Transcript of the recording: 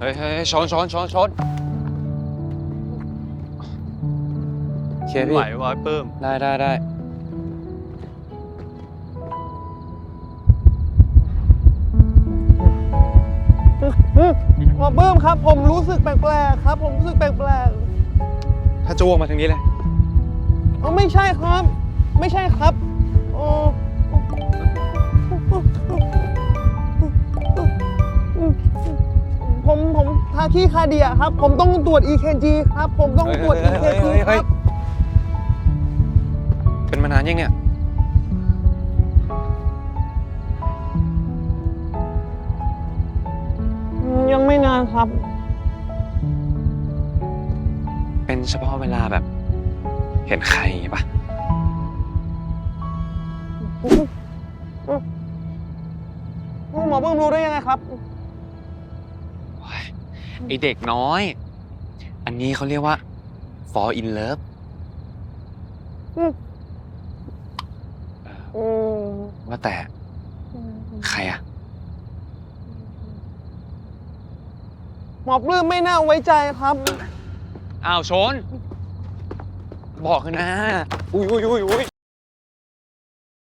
เฮ้ยเฮ้ยชนชนชนชนเคลียร์พี่ไหววะเพิ่มได้ได้ได้หมอเบิ้มครับ ผมรู้สึกแปลกๆครับ ผมรู้สึกแปลกถ้าจ้วงมาทางนี้เลยๆเอ้าไม่ใช่ครับ ทาขี้คาเดียครับ ผมต้องตรวจ EKG ครับ ผมต้องตรวจเฮ้ยเฮ้ย EKG เฮ้ยคเฮ้รัยบเป็นมานานยังเนี่ย ยังไม่นานครับ เป็นเฉพาะเวลาแบบ เห็นใครปะหมอเบิ้มรู้ได้ยังไงครับโอ้ย ไอเด็กน้อย อันนี้เขาเรียกว่า fall in love อืมเอออืมว่าแต่ใครอะหมอปลื้มไม่น่าไว้ใจครับ อ้าวชน บอกเลยนะ อุ้ยอุ้ยอุ้ยอุ้ย